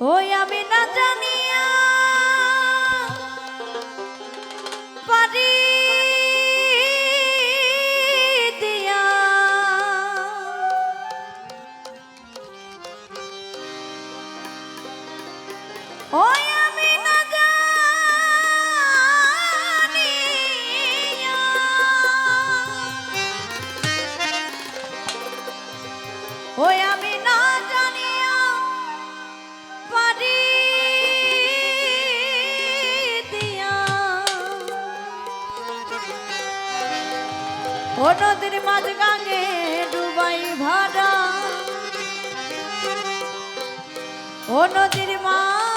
ওই আমি না জানিয়া পারি দিয়া। ওই ও নদীর মাঝ গাঙে ডুবাই ভাড়া ও নদীর মাঝ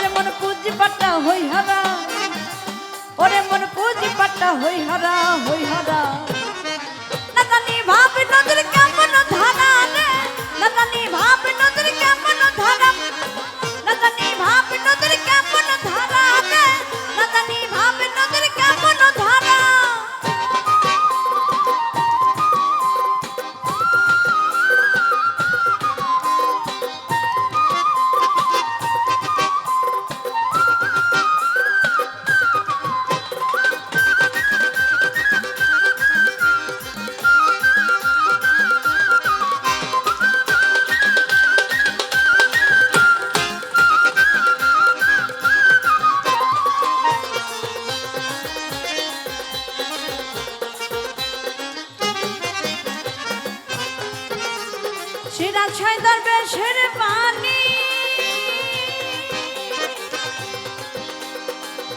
ওরে মন পুঁজি পাটা হই হারা। ওরে মন পুঁজি পাটা হই হারা হই হারা। সিরাজ শয়তান বেশের পানি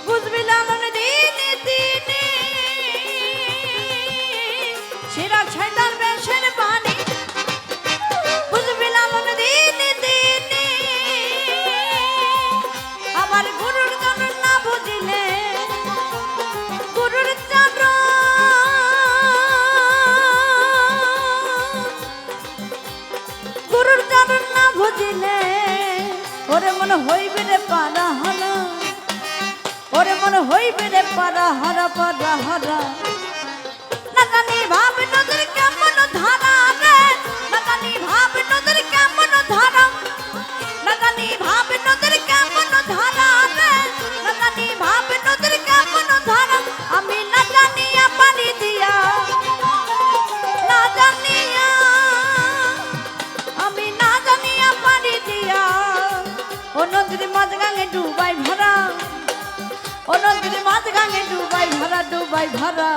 বুঝবি লালন দিনে দিনে সিরাজ শয়তান বেশের পানি ওরে মনে হইবে রে পারা হারা পারা হারা না জানি ভাব নদীর কেমন ধারা রে। না জানি ভাব নদীর কেমন ধারা। না জানি ভাব নদীর কেমন ধারা রে। না জানি ভাব নদীর কেমন ধারা। আমি না জানিয়া পানি দিয়া। না জানিয়া। আমি না জানিয়া পানি দিয়া। ও নদীর মাঝ গাঙে ডুবাই ভরা। ও নদীর মাঝ গাঙে ডুবাই ভরা ডুবাই ভরা।